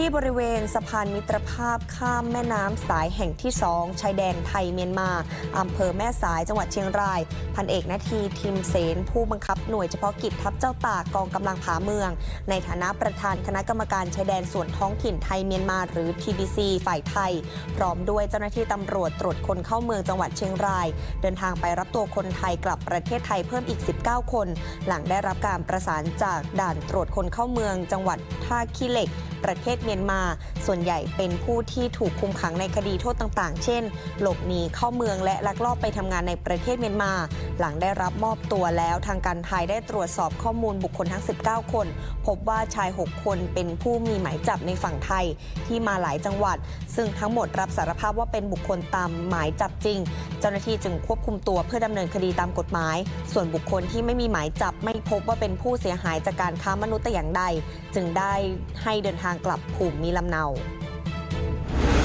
ที่บริเวณสะพานมิตรภาพข้ามแม่น้ำสายแห่งที่2ชายแดนไทยเมียนมาอำเภอแม่สายจังหวัดเชียงราย พันเอกนาทีทิมเสนผู้บังคับหน่วยเฉพาะกิจทัพเจ้าตากกองกำลังผาเมือง ในฐานะประธานคณะกรรมการชายแดนส่วนท้องถิ่นไทยเมียนมาหรือ TBC ฝ่ายไทย พร้อมด้วยเจ้าหน้าที่ตำรวจตรวจคนเข้าเมืองจังหวัดเชียงราย เดินทางไปรับตัวคนไทยกลับประเทศไทยเพิ่มอีก 19 คน หลังได้รับการประสานจากด่านตรวจคนเข้าเมืองจังหวัดท่าขี้เหล็ก ประเทศเมียนมา ส่วนใหญ่เป็นผู้ที่ถูกคุมขังในคดีโทษต่างๆ เช่น หลบหนีเข้าเมืองและลักลอบไปทำงานในประเทศเมียนมา หลังได้รับมอบตัวแล้วทางการไทยได้ตรวจสอบข้อมูลบุคคลทั้ง 19 คน พบว่าชาย 6 คนเป็นผู้มีหมายจับในฝั่งไทยที่มาหลายจังหวัด ซึ่งทั้งหมดรับสารภาพว่าเป็นบุคคลตามหมายจับจริง เจ้าหน้าที่จึงควบคุมตัวเพื่อดำเนินคดีตามกฎหมาย ส่วนบุคคลที่ไม่มีหมายจับไม่พบว่าเป็นผู้เสียหายจากการค้ามนุษย์แต่อย่างใด จึงได้ให้เดินทางกลับภูมิลำเนา